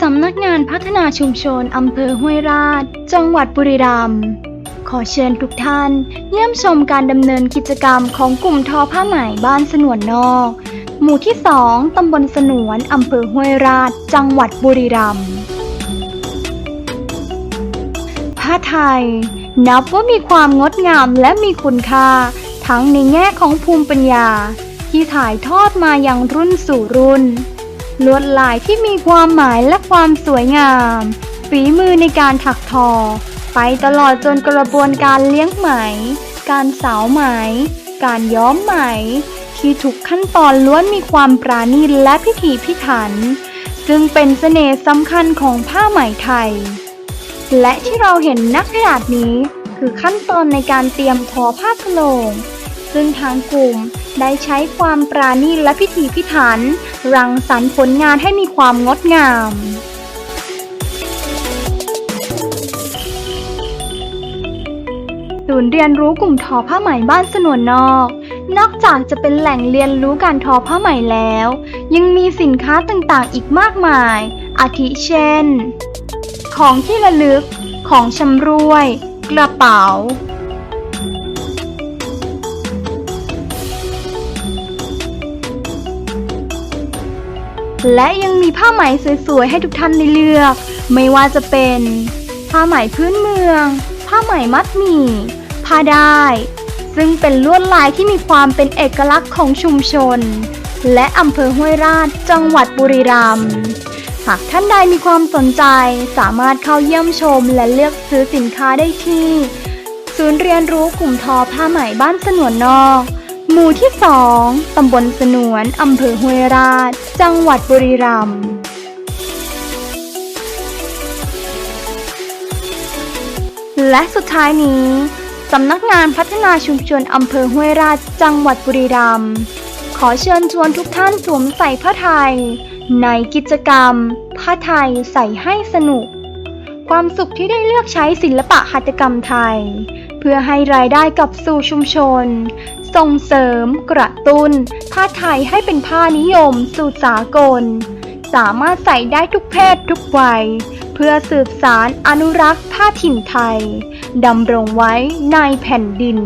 สำนักงานพัฒนาชุมชนอำเภอห้วยราช จังหวัดบุรีรัมย์ขอเชิญทุกท่าน เยี่ยมชมการดำเนินกิจกรรมของกลุ่มทอผ้าไหมบ้านสนวนนอก หมู่ที่2ตำบลสนวนอำเภอห้วยราช จังหวัดบุรีรัมย์ผ้าไทย นับว่ามีความงดงามและมีคุณค่า ทั้งในแง่ของภูมิปัญญา ที่ถ่ายทอดมาอยังรุ่นสู่รุ่น ลวดลายที่มีความหมายและความสวยงาม ฝีมือในการถักทอ ไปตลอดจนกระบวนการเลี้ยงไหม การสาวไหม การย้อมไหม ที่ทุกขั้นตอนล้วนมีความปราณีตและพิถีพิถัน ซึ่งเป็นเสน่ห์สำคัญของผ้าไหมไทย และที่เราเห็นนักกระดานี้ คือขั้นตอนในการเตรียมทอผ้าสโลง ซึ่งทางกลุ่มได้ใช้ความปราณีตและพิถีพิถัน รังสรรค์ผลงานให้มีความงดงามศูนย์เรียนรู้กลุ่มทอผ้าไหมบ้านสนวนนอก นอกจากจะเป็นแหล่งเรียนรู้การทอผ้าไหมแล้ว ยังมีสินค้าต่างๆ อีกมากมาย อาทิเช่น ของที่ระลึก ของชำร่วย กระเป๋า และยังมีผ้าไหมสวยๆให้ทุกท่านได้เลือก ไม่ว่าจะเป็น ผ้าไหมพื้นเมือง ผ้าไหมมัดหมี่ ผ้าได้ซึ่งเป็นลวดลายที่มีความเป็นเอกลักษณ์ของชุมชน และอำเภอห้วยราชจังหวัดบุรีรัมย์หากท่านใดมีความสนใจสามารถเข้าเยี่ยมชมและเลือกซื้อสินค้าได้ที่ ศูนย์เรียนรู้กลุ่มทอผ้าไหมบ้านสนวนนอก หมู่ที่ 2 ตำบลสนวน อำเภอห้วยราช จังหวัดบุรีรัมย์ และสุดท้ายนี้ สำนักงานพัฒนาชุมชนอำเภอห้วยราช จังหวัดบุรีรัมย์ ขอเชิญชวนทุกท่านสวมใส่ผ้าไทย ในกิจกรรม ผ้าไทยใส่ให้สนุก ความสุขที่ได้เลือกใช้ศิลปะหัตถกรรมไทย เพื่อให้รายได้กลับสู่ชุมชน ส่งเสริม กระตุ้น ผ้าไทยให้เป็นผ้านิยม สู่สากล สามารถใส่ได้ทุกเพศทุกวัย เพื่อสืบสารอนุรักษ์ผ้าถิ่นไทยดำรงไว้ในแผ่นดิน